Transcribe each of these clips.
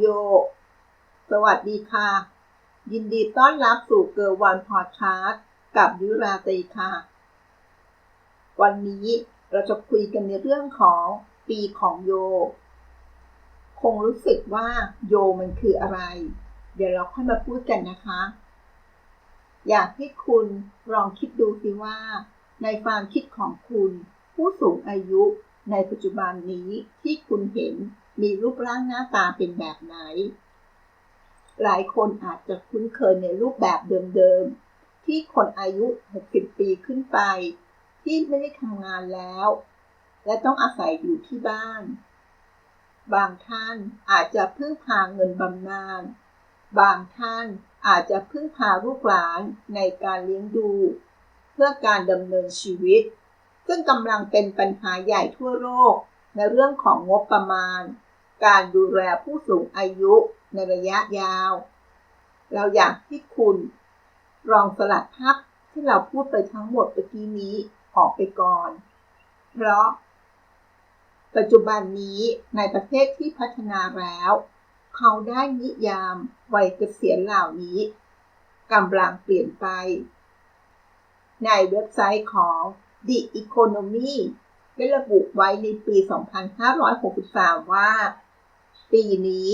โย สวัสดีค่ะ ยินดีต้อนรับสู่เกิร์วันพอดคาสต์กับยุราตรีค่ะ วันนี้เราจะคุยกันในเรื่องของปีของโย คงรู้สึกว่าโยมันคืออะไร เดี๋ยวเราค่อยมาพูดกันนะคะ อยากให้คุณลองคิดดูสิว่า ในความคิดของคุณผู้สูงอายุในปัจจุบันนี้ที่คุณเห็น มีรูปร่างหน้าตาเป็นแบบไหน หลายคนอาจจะคุ้นเคยในรูปแบบเดิมๆ ที่คนอายุ 60 ปีขึ้นไป ที่ไม่ได้ทำงานแล้ว และต้องอาศัยอยู่ที่บ้าน บางท่านอาจจะพึ่งพาเงินบำนาญ บางท่านอาจจะพึ่งพาลูกหลานในการเลี้ยงดู เพื่อการดำเนินชีวิต ซึ่งกำลังเป็นปัญหาใหญ่ทั่วโลกในเรื่องของงบประมาณ การดูแลผู้สูงอายุในระยะยาว เราอยากให้คุณลองสลัดภาพที่เราพูดไปทั้งหมดเมื่อกี้นี้ออกไปก่อน เพราะ ปัจจุบันนี้ในประเทศที่พัฒนาแล้ว เขาได้นิยามวัยเกษียณเหล่านี้กำลังเปลี่ยนไป ในเว็บไซต์ของ The Economy ได้ระบุไว้ในปี 2563 ว่า ปีนี้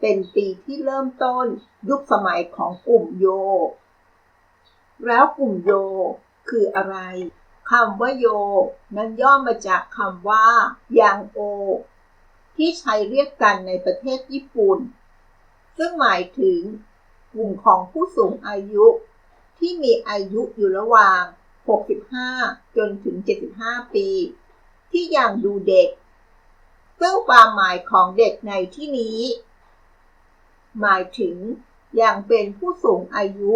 เป็นปีที่เริ่มต้นยุคสมัยของกลุ่มโย แล้วกลุ่มโยคืออะไรคำว่าโย นั้นย่อมาจากคำว่า ยังโอ ที่ใช้เรียกกันในประเทศญี่ปุ่น ซึ่งหมายถึงกลุ่มของผู้สูงอายุ ที่มีอายุอยู่ระหว่าง 65 จนถึง 75 ปี ที่ยังดูเด็ก ซึ่งความหมายของเด็กในที่นี้ หมายถึงยังเป็นผู้สูงอายุ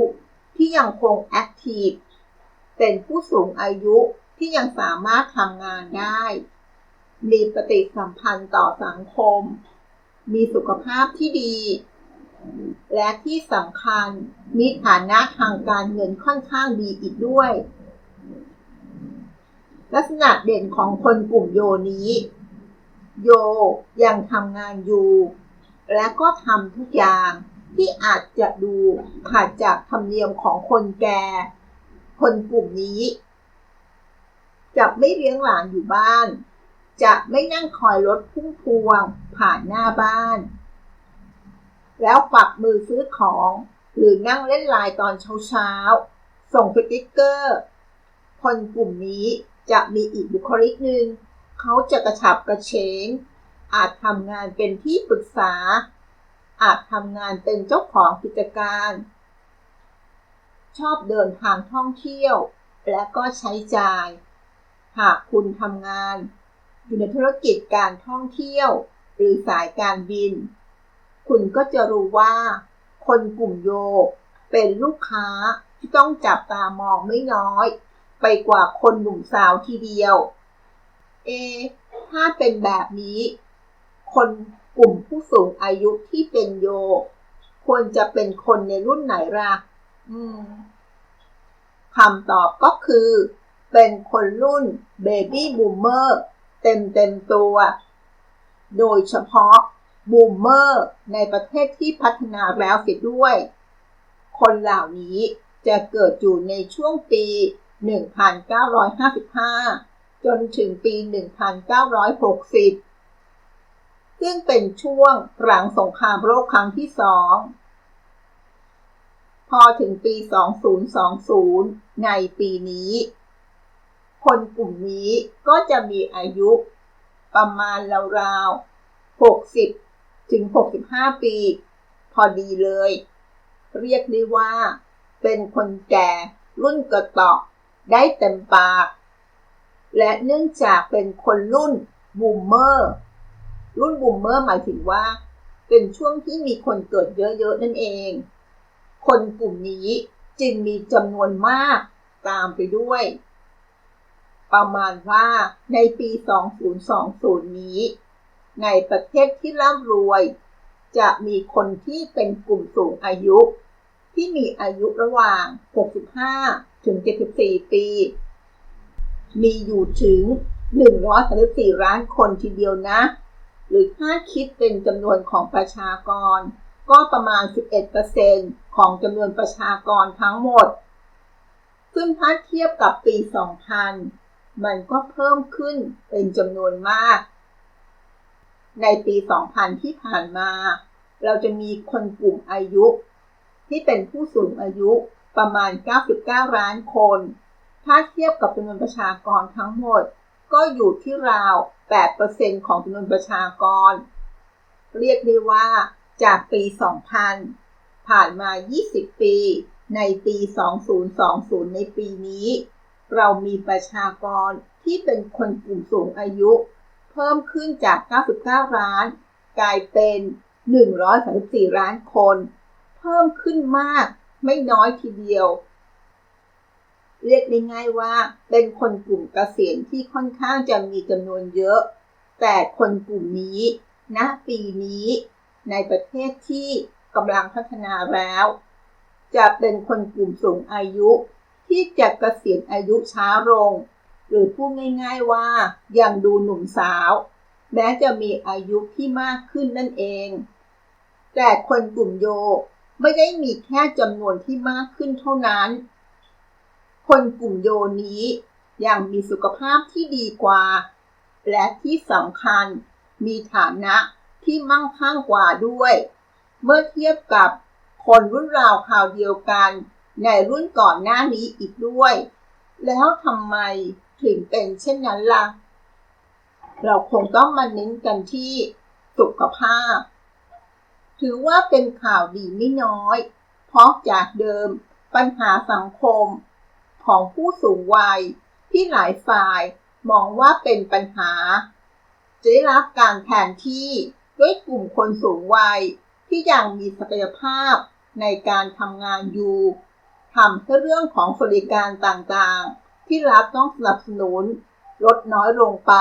ที่ยังคงแอคทีฟ เป็นผู้สูงอายุที่ยังสามารถทำงานได้ มีปฏิสัมพันธ์ต่อสังคม มีสุขภาพที่ดี และที่สำคัญมีฐานะทางการเงินค่อนข้างดีอีกด้วย ลักษณะเด่นของคนกลุ่มโยนี้ โยยังทำงานอยู่ และก็ทำทุกอย่างที่อาจจะดูขาดจากธรรมเนียมของคนแก่ คนกลุ่มนี้ จะไม่เลี้ยงหลานอยู่บ้าน จะไม่นั่งคอยรถพุ่งพวงผ่านหน้าบ้าน แล้วฝักมือซื้อของ หรือนั่งเล่นไลน์ตอนเช้าๆ ส่งสติ๊กเกอร์ คนกลุ่มนี้จะมีอีกบุคลิกหนึ่ง เขาจะกระฉับกระเฉง อาจทำงานเป็นที่ปรึกษา อาจทำงานเป็นเจ้าของกิจการ ชอบเดินทางท่องเที่ยว และก็ใช้จ่าย หากคุณทำงาน อยู่ในธุรกิจการท่องเที่ยว หรือสายการบิน คุณก็จะรู้ว่า คนกลุ่มโยเป็นลูกค้าที่ต้องจับตามองไม่น้อย ไปกว่าคนหนุ่มสาวทีเดียว เอถ้าเป็นแบบนี้ คนกลุ่มผู้สูงอายุที่เป็นโย ควรจะเป็นคนในรุ่นไหนล่ะคำตอบก็คือ เป็นคนรุ่นเบบี้บูมเมอร์เต็มเต็มตัว โดยเฉพาะบูมเมอร์ในประเทศที่พัฒนาแล้วเสียด้วย คนเหล่านี้จะเกิดอยู่ในช่วงปี 1955 จนถึงปี 1960 ซึ่งเป็นช่วงหลังสงครามโลกครั้งที่สอง พอถึงปี 2020 ในปีนี้ คนกลุ่มนี้ก็จะมีอายุประมาณราวๆ 60 ถึง 65 ปี พอดีเลย เรียกได้ว่าเป็นคนแก่รุ่นกระต่อได้เต็มปาก และเนื่องจากเป็นคนรุ่นบูมเมอร์ รุ่นบูมเมอร์หมายถึงว่า เป็นช่วงที่มีคนเกิดเยอะๆนั่นเอง คนกลุ่มนี้จึงมีจำนวนมากตามไปด้วย ประมาณว่าในปี 2020 นี้ ในประเทศที่ร่ำรวย จะมีคนที่เป็นกลุ่มสูงอายุ ที่มีอายุระหว่าง 65 ถึง 74 ปี มีอยู่ถึง 134ล้านคนทีเดียวนะ หรือถ้าคิดเป็นจำนวนของประชากร ก็ประมาณ 11%ของจำนวนประชากรทั้งหมด ซึ่งถ้าเทียบกับปี 2000 มันก็เพิ่มขึ้นเป็นจำนวนมาก ในปี 2000 ที่ผ่านมา เราจะมีคนกลุ่มอายุ ที่เป็นผู้สูงอายุประมาณ 99 ล้านคน ถ้าเทียบกับจำนวนประชากรทั้งหมด ก็อยู่ที่ราว 8%ของจำนวนประชากร เรียกได้ว่าจากปี 2000 ผ่านมา 20 ปี ในปี 2020 ในปีนี้ เรามีประชากรที่เป็นคนกลุ่มสูงอายุ เพิ่มขึ้นจาก 99 ล้าน กลายเป็น 134 ล้านคน เพิ่มขึ้นมากไม่น้อยทีเดียว เรียกได้ง่ายว่า เป็นคนกลุ่มเกษียณที่ค่อนข้างจะมีจำนวนเยอะ แต่คนกลุ่มนี้ณนะปีนี้ ในประเทศที่กำลังพัฒนาแล้ว จะเป็นคนกลุ่มสูงอายุที่จะเกษียณอายุช้าลง หรือพูดง่าย ๆว่ายังดูหนุ่มสาว แม้จะมีอายุที่มากขึ้นนั่นเอง แต่คนกลุ่มโยไม่ได้มีแค่จำนวนที่มากขึ้นเท่านั้น คนกลุ่มโยนี้ยังมีสุขภาพที่ดีกว่า และที่สำคัญมีฐานะที่มั่งคั่งกว่าด้วย เมื่อเทียบกับคนรุ่นราวคราวเดียวกัน ในรุ่นก่อนหน้านี้อีกด้วย แล้วทำไมถึงเป็นเช่นนั้นละ่ะ เราคงต้องมาเน้นกันที่สุขภาพ ถือว่าเป็นข่าวดีไม่น้อย เพราะจากเดิมปัญหาสังคม ของผู้สูงวัย ที่หลายฝ่ายมองว่าเป็นปัญหา จะได้รับการแทนที่ด้วยกลุ่มคนสูงวัย ที่ยังมีศักยภาพในการทำงานอยู่ทำให้เรื่องของสวัสดิการต่างๆ ที่รัฐต้องสนับสนุน ลดน้อยลงไป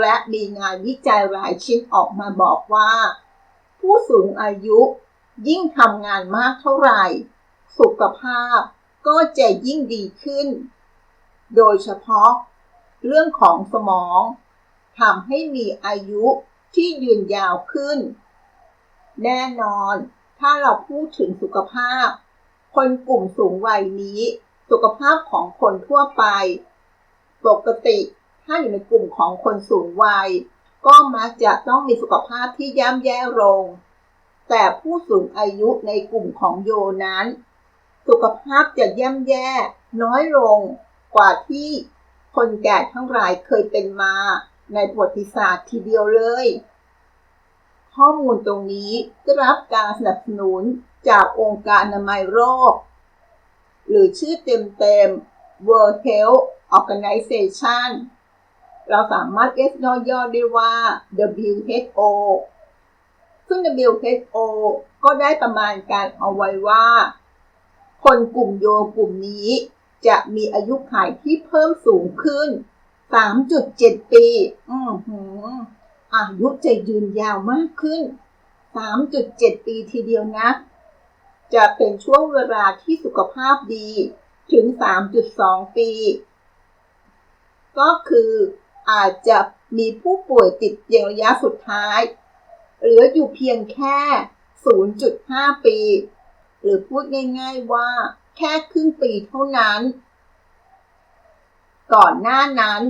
และมีงานวิจัยหลายชิ้นออกมาบอกว่า ผู้สูงอายุยิ่งทำงานมากเท่าไหร่ สุขภาพ ก็จะยิ่งดีขึ้น โดยเฉพาะเรื่องของสมองทำให้มีอายุที่ยืนยาวขึ้น แน่นอนถ้าเราพูดถึงสุขภาพ คนกลุ่มสูงวัยนี้ สุขภาพของคนทั่วไป ปกติถ้าอยู่ในกลุ่มของคนสูงวัย ก็มักจะต้องมีสุขภาพที่ย่ำแย่ลง แต่ผู้สูงอายุในกลุ่มของโยนั้น สุขภาพจะย่ำแย่น้อยลงกว่าที่คนแก่ทั้งหลายเคยเป็นมาในประวัติศาสตร์ทีเดียวเลย ข้อมูลตรงนี้ได้รับการสนับสนุนจากองค์การอนามัยโรคหรือชื่อเต็มๆ World Health Organization เราสามารถเรียกย่อๆได้ว่า WHO ซึ่ง WHO ก็ได้ประมาณการเอาไว้ว่า คนกลุ่มโยกลุ่มนี้ จะมีอายุขัยที่เพิ่มสูงขึ้น 3.7 ปี อือหืออายุจะยืนยาวมากขึ้น 3.7 ปีทีเดียวนะ จะเป็นช่วงเวลาที่สุขภาพดีถึง 3.2 ปี ก็คืออาจจะมีผู้ป่วยติดเตียงระยะสุดท้าย เหลืออยู่เพียงแค่ 0.5 ปี หรือพูดง่ายๆว่า แค่ครึ่งปีเท่านั้น ก่อนหน้านั้น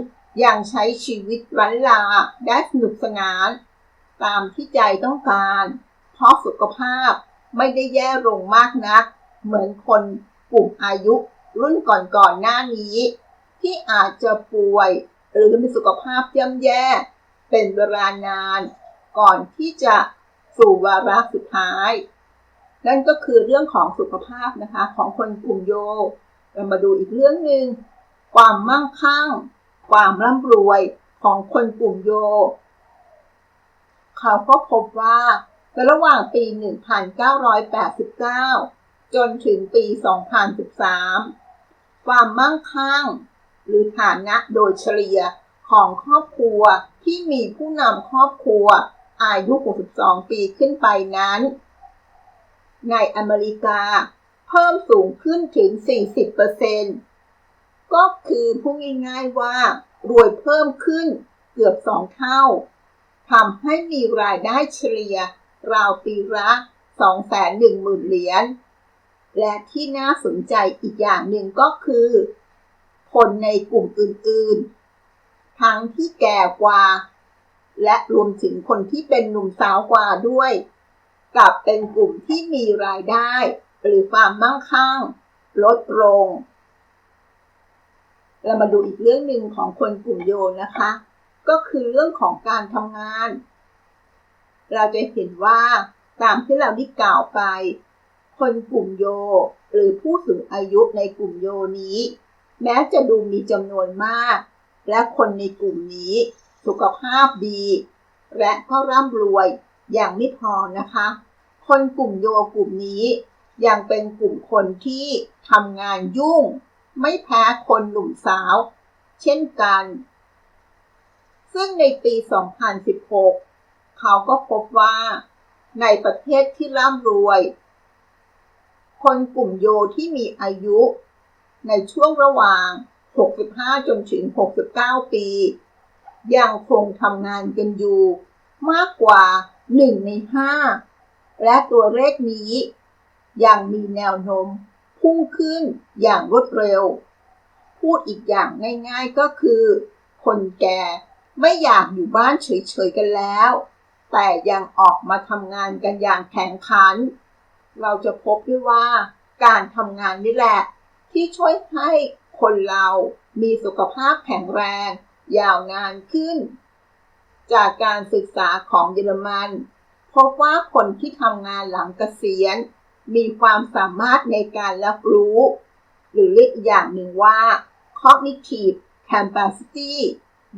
ยังใช้ชีวิตรันลาได้สนุกสนาน ตามที่ใจต้องการ เพราะสุขภาพไม่ได้แย่ลงมากนัก เหมือนคนกลุ่มอายุรุ่นก่อนๆหน้านี้ ที่อาจจะป่วย หรือมีสุขภาพย่ำแย่ เป็นเวลานาน ก่อนที่จะสู่วาระสุดท้าย นั่นก็คือเรื่องของสุขภาพนะคะของคนกลุ่มโย เรามาดูอีกเรื่องหนึ่งความมั่งคั่ง ความร่ำรวยของคนกลุ่มโย เขาก็พบว่าในระหว่างปี 1989 จนถึงปี 2013 ความมั่งคั่ง หรือฐานะโดยเฉลี่ยของครอบครัวที่มีผู้นำครอบครัวอายุ 62 ปีขึ้นไปนั้น ในอเมริกา เพิ่มสูงขึ้นถึง 40%ก็คือพูดง่ายๆว่ารวยเพิ่มขึ้นเกือบ2เท่าททำให้มีรายได้เฉลี่ยราวปีละ210,000 เหรียญ และที่น่าสนใจอีกอย่างหนึ่งก็คือ คนในกลุ่มอื่นๆ ทั้งที่แก่กว่า และรวมถึงคนที่เป็นหนุ่มสาวกว่าด้วย กลับเป็นกลุ่มที่มีรายได้ หรือความมั่งคั่ง ลดลง เรามาดูอีกเรื่องหนึ่งของคนกลุ่มโยนะคะ ก็คือเรื่องของการทำงาน เราจะเห็นว่าตามที่เราได้กล่าวไป คนกลุ่มโย หรือผู้สูงอายุในกลุ่มโยนี้ แม้จะดูมีจำนวนมาก และคนในกลุ่มนี้ สุขภาพดี และก็ร่ำรวย อย่างไม่พอนะคะ คนกลุ่มโยกลุ่มนี้ยังเป็นกลุ่มคนที่ทำงานยุ่ง ไม่แพ้คนหนุ่มสาว เช่นกัน ซึ่งในปี 2016 เขาก็พบว่า ในประเทศที่ร่ำรวย คนกลุ่มโยที่มีอายุ ในช่วงระหว่าง 65 จนถึง 69 ปี ยังคงทำงานกันอยู่ มากกว่า 1 ใน 5 และตัวเลขนี้ ยังมีแนวโน้มพุ่งขึ้นอย่างรวดเร็ว พูดอีกอย่างง่ายๆก็คือ คนแก่ไม่อยากอยู่บ้านเฉยๆกันแล้ว แต่ยังออกมาทำงานกันอย่างแข็งขัน เราจะพบด้วยว่าการทำงานนี่แหละ ที่ช่วยให้คนเรามีสุขภาพแข็งแรง ยาวนานขึ้น จากการศึกษาของเยอรมัน พบว่าคนที่ทำงานหลังเกษียณ มีความสามารถในการรับรู้ หรือเรียกอย่างหนึ่งว่า cognitive capacity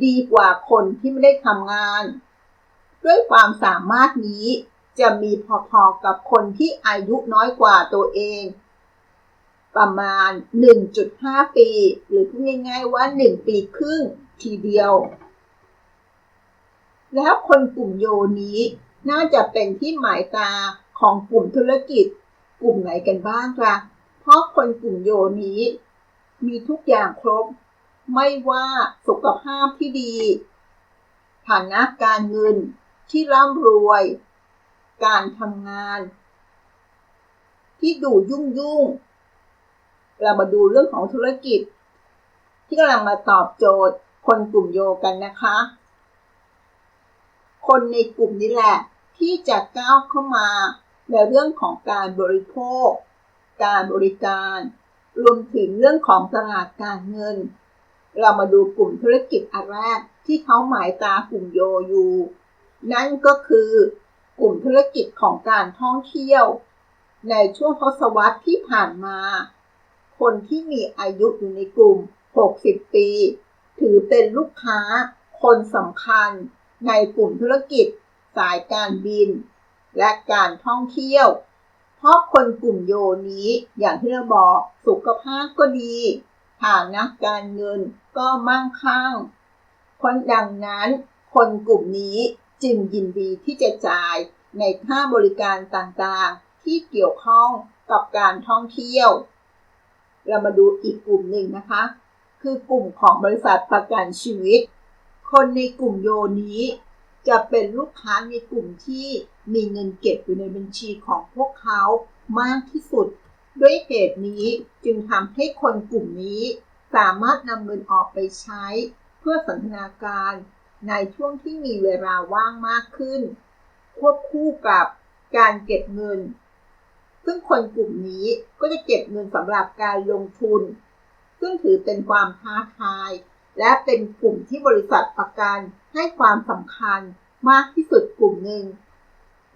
ดีกว่าคนที่ไม่ได้ทำงาน ด้วยความสามารถนี้จะมีพอๆกับคนที่อายุน้อยกว่าตัวเอง ประมาณ 1.5 ปี หรือพูดง่ายๆว่า 1 ปีครึ่งทีเดียว แล้วคนกลุ่มโยนี้น่าจะเป็นที่หมายตาของกลุ่มธุรกิจ กลุ่มไหนกันบ้างคะเพราะคนกลุ่มโยนี้ มีทุกอย่างครบ ไม่ว่าสุขภาพที่ดีฐานะการเงินที่ร่ำรวย การทำงาน ที่ดูยุ่งยุ่งเรามาดูเรื่องของธุรกิจ ที่กำลังมาตอบโจทย์คนกลุ่มโยกันนะคะ คนในกลุ่มนี้แหละ ที่จะก้าวเข้ามาในเรื่องของการบริโภค การบริการ รวมถึงเรื่องของตลาดการเงิน เรามาดูกลุ่มธุรกิจอันแรกที่เขาหมายตากลุ่มโยยูนั่นก็คือกลุ่มธุรกิจของการท่องเที่ยว ในช่วงทศวรรษที่ผ่านมา คนที่มีอายุอยู่ในกลุ่ม 60 ปี ถือเป็นลูกค้าคนสำคัญ ในกลุ่มธุรกิจ สายการบิน และการท่องเที่ยว เพราะคนกลุ่มโยนี้อย่างที่เราบอกสุขภาพก็ดีฐานะการเงินก็มั่งคั่งคนดังนั้น คนกลุ่มนี้จึงยินดีที่จะจ่ายในค่าบริการต่างๆ ที่เกี่ยวข้องกับการท่องเที่ยว เรามาดูอีกกลุ่มหนึ่งนะคะ คือกลุ่มของบริษัทประกันชีวิต คนในกลุ่มโยนี้ จะเป็นลูกค้าในกลุ่มที่มีเงินเก็บอยู่ในบัญชีของพวกเขามากที่สุด ด้วยเหตุนี้จึงทำให้คนกลุ่มนี้ สามารถนำเงินออกไปใช้ เพื่อสันทนาการในช่วงที่มีเวลาว่างมากขึ้น ควบคู่กับการเก็บเงิน ซึ่งคนกลุ่มนี้ก็จะเก็บเงินสำหรับการลงทุน ซึ่งถือเป็นความท้าทาย และเป็นกลุ่มที่บริษัทประกันให้ความสำคัญมากที่สุดกลุ่มหนึ่ง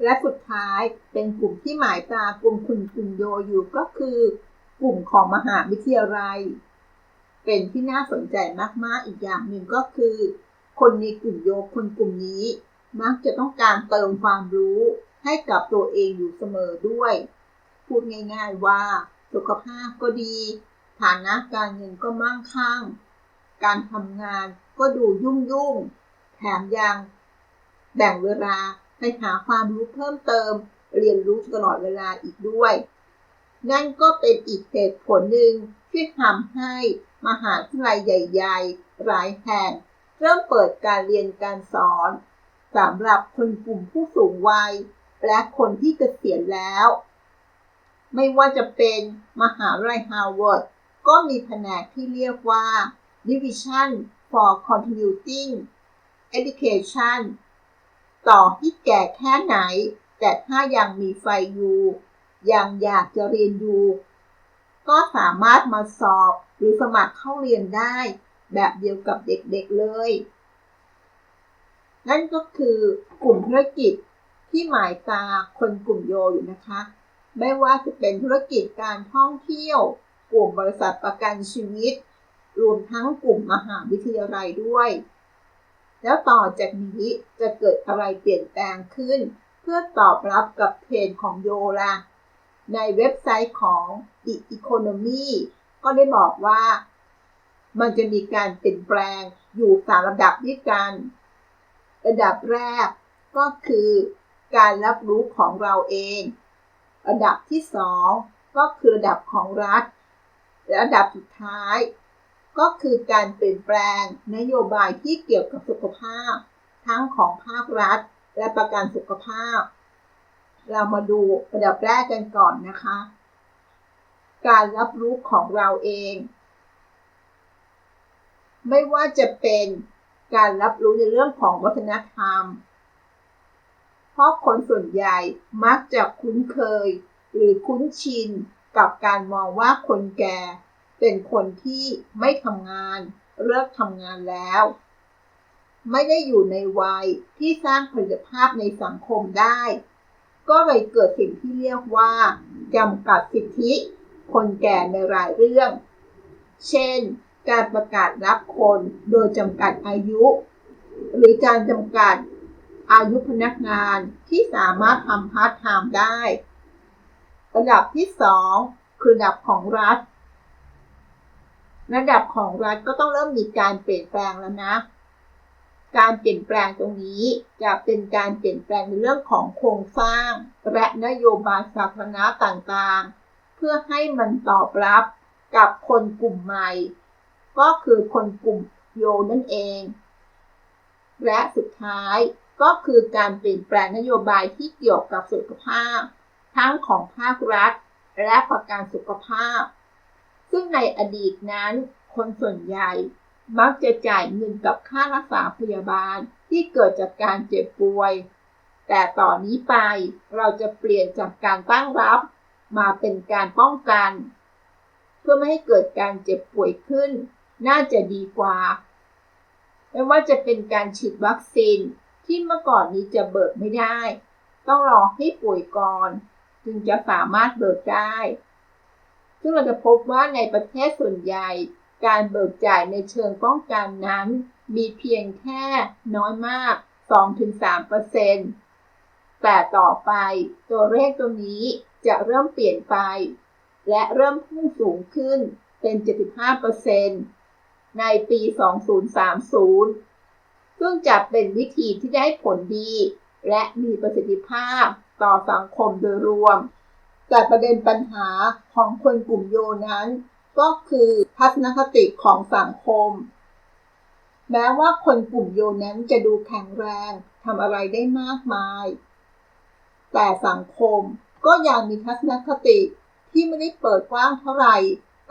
และสุดท้ายเป็นกลุ่มที่หมายตากลุ่มคุณกลุ่มโยอยู่ก็คือ กลุ่มของมหาวิทยาลัย เป็นที่น่าสนใจมากๆอีกอย่างหนึ่งก็คือ คนในกลุ่มโยคนกลุ่มนี้ มักจะต้องการเติมความรู้ให้กับตัวเองอยู่เสมอด้วย พูดง่ายๆว่า สุขภาพก็ดี ฐานะการเงินก็มั่งคั่ง การทำงานก็ดูยุ่งยุ่งแถมยังแบ่งเวลาไปหาความรู้เพิ่มเติม เรียนรู้ตลอดเวลาอีกด้วย นั่นก็เป็นอีกเหตุผลหนึ่งที่ทำให้มหาวิทยาลัยใหญ่ๆ หลายแห่ง เริ่มเปิดการเรียนการสอนสำหรับคนกลุ่มผู้สูงวัย และคนที่เกษียณแล้ว ไม่ว่าจะเป็นมหาวิทยาลัยฮาร์วาร์ดก็มีแผนกที่เรียกว่า Division for Continuing Education ต่อที่แก่แค่ไหน แต่ถ้ายังมีไฟอยู่ ยังอยากจะเรียนอยู่ ก็สามารถมาสอบหรือสมัครเข้าเรียนได้ แบบเดียวกับเด็กๆเลย นั่นก็คือกลุ่มธุรกิจที่หมายตาคนกลุ่มโยอยู่นะคะ ไม่ว่าจะเป็นธุรกิจการท่องเที่ยว กลุ่มบริษัทประกันชีวิต รวมทั้งกลุ่มมหาวิทยาลัยด้วย แล้วต่อจากนี้จะเกิดอะไรเปลี่ยนแปลงขึ้น เพื่อตอบรับกับเทรนของโยล่ะ ในเว็บไซต์ของ The Economy ก็ได้บอกว่า มันจะมีการเปลี่ยนแปลงอยู่สามระดับด้วยกัน ระดับแรกก็คือการรับรู้ของเราเอง ระดับที่สองก็คือระดับของรัฐและระดับสุดท้าย ก็คือการเปลี่ยนแปลงนโยบายที่เกี่ยวกับสุขภาพ ทั้งของภาครัฐ และประกันสุขภาพ เรามาดูระดับแรกกันก่อนนะคะ การรับรู้ของเราเอง ไม่ว่าจะเป็นการรับรู้ในเรื่องของวัฒนธรรม เพราะคนส่วนใหญ่มักจะคุ้นเคย หรือคุ้นชินกับการมองว่าคนแก่ เป็นคนที่ไม่ทำงานเลิกทำงานแล้ว ไม่ได้อยู่ในวัยที่สร้างผลิตภาพในสังคมได้ ก็เลยเกิดสิ่งที่เรียกว่าจำกัดสิทธิ คนแก่ในรายเรื่อง เช่น การประกาศรับคนโดยจำกัดอายุ หรือการจำกัดอายุพนักงานที่สามารถทำพาร์ทไทม์ได้ ระดับที่ 2 คือระดับของรัฐ ระดับของรัฐก็ต้องเริ่มมีการเปลี่ยนแปลงแล้วนะ การเปลี่ยนแปลงตรงนี้จะเป็นการเปลี่ยนแปลงในเรื่องของโครงสร้าง และนโยบายสาธารณะต่างๆ เพื่อให้มันตอบรับกับคนกลุ่มใหม่ ก็คือคนกลุ่มโยนั่นเอง และสุดท้ายก็คือการเปลี่ยนแปลงนโยบายที่เกี่ยวกับสุขภาพ ทั้งของภาครัฐ และประกันสุขภาพ ซึ่งในอดีตนั้น คนส่วนใหญ่มักจะจ่ายเงินกับค่ารักษาพยาบาลที่เกิดจากการเจ็บป่วย แต่ต่อนนี้ไปเราจะเปลี่ยนจากการตั้งรับมาเป็นการป้องกัน เพื่อไม่ให้เกิดการเจ็บป่วยขึ้น น่าจะดีกว่า ไม่ว่าจะเป็นการฉีดวัคซีนที่เมื่อก่อนนี้จะเบิกไม่ได้ ต้องรอให้ป่วยก่อน จึงจะสามารถเบิกได้ ซึ่งเราจะพบว่าในประเทศส่วนใหญ่ การเบิกจ่ายในเชิงป้องกันนั้น มีเพียงแค่น้อยมาก 2-3%แต่ต่อไปตัวเลขตัวนี้จะเริ่มเปลี่ยนไป และเริ่มพุ่งสูงขึ้นเป็น 75%ในปี 2030 ซึ่งจะเป็นวิธีที่ได้ผลดี และมีประสิทธิภาพต่อสังคมโดยรวม แต่ประเด็นปัญหาของคนกลุ่มโยนั้น ก็คือทัศนคติของสังคม แม้ว่าคนกลุ่มโยนั้นจะดูแข็งแรงทำอะไรได้มากมาย แต่สังคมก็ยังมีทัศนคติที่ไม่ได้เปิดกว้างเท่าไหร่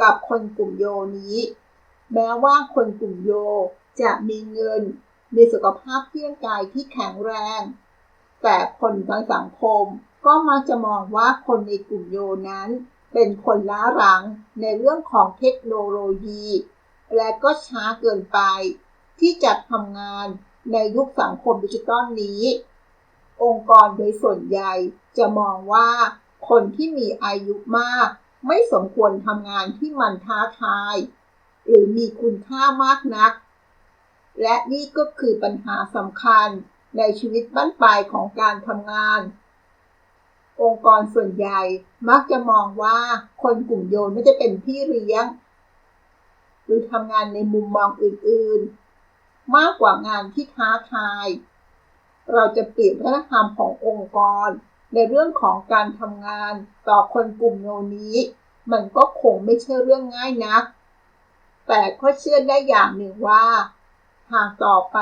กับคนกลุ่มโยนี้ แม้ว่าคนกลุ่มโยจะมีเงิน มีสุขภาพเที่ยงกายที่แข็งแรง แต่คนในสังคม ก็มักจะมองว่าคนในกลุ่มโยนั้น เป็นคนล้าหลังในเรื่องของเทคโนโลยี และก็ช้าเกินไป ที่จะทำงานในยุคสังคมดิจิตอลนี้ องค์กรโดยส่วนใหญ่จะมองว่าคนที่มีอายุมาก ไม่สมควรทำงานที่มันท้าทาย หรือมีคุณค่ามากนัก และนี่ก็คือปัญหาสำคัญในชีวิตบ้นปลายของการทำงาน องค์กรส่วนใหญ่มักจะมองว่าคนกลุ่มโยนไม่ได้เป็นพี่เลี้ยง หรือทำงานในมุมมองอื่นๆ มากกว่างานที่ท้าทาย เราจะเปลี่ยนวัฒนธรรมขององค์กร ในเรื่องของการทำงานต่อคนกลุ่มโยนี้ มันก็คงไม่ใช่เรื่องง่ายนัก แต่ก็เชื่อได้อย่างหนึ่งว่า หากต่อไป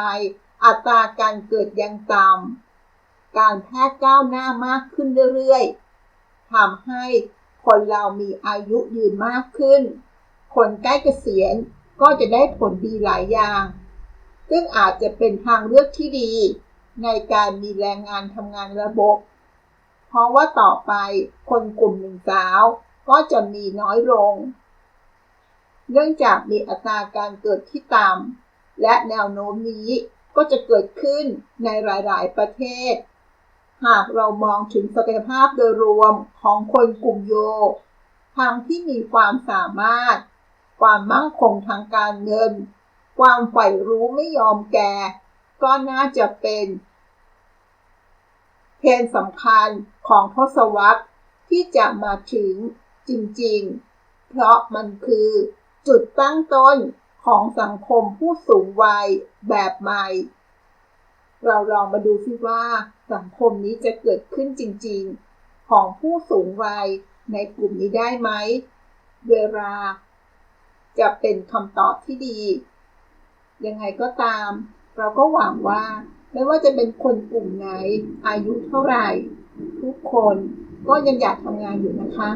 อัตราการเกิดยังต่ำ การแพทย์ก้าวหน้ามากขึ้นเรื่อยๆทำให้คนเรามีอายุยืนมากขึ้น คนใกล้เกษียณก็จะได้ผลดีหลายอย่าง ซึ่งอาจจะเป็นทางเลือกที่ดี ในการมีแรงงานทำงานระบบ เพราะว่าต่อไปคนกลุ่มหนึ่งสาวก็จะมีน้อยลง เนื่องจากมีอัตราการเกิดที่ต่ำและแนวโน้มนี้ก็จะเกิดขึ้นในหลาย ๆ ประเทศ หากเรามองถึงศักยภาพโดยรวมของคนกลุ่มโยทางที่มีความสามารถ ความมั่งคงทางการเงิน ความใฝ่รู้ไม่ยอมแก่ ก็น่าจะเป็นเทรนสำคัญของทศวรรษที่จะมาถึงจริงๆ เพราะมันคือจุดตั้งต้นของสังคมผู้สูงวัยแบบใหม่ เราลองมาดูซิว่า สังคมนี้จะเกิดขึ้นจริงๆ ของผู้สูงวัยในกลุ่มนี้ได้ไหม เวลา จะเป็นคำตอบที่ดี ยังไงก็ตาม เราก็หวังว่าไม่ว่าจะเป็นคนกลุ่มไหน อายุเท่าไหร่ ทุกคนก็ยังอยากทำงานอยู่นะคะ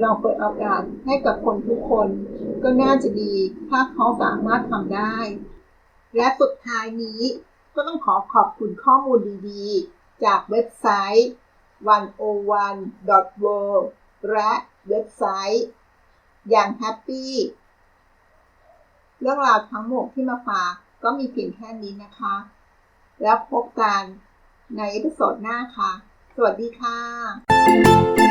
เราเปิดโอกาสให้กับคนทุกคน ก็น่าจะดี ถ้าเขาสามารถทำได้ และสุดท้ายนี้ ก็ต้องขอขอบคุณข้อมูลดีๆ จากเว็บไซต์ 101.world และเว็บไซต์ อย่างแฮปปี้เรื่องราวทั้งหมดที่มาฝากก็มีเพียงแค่นี้นะคะ แล้วพบกันในเอพิโซดหน้าค่ะ สวัสดีค่ะ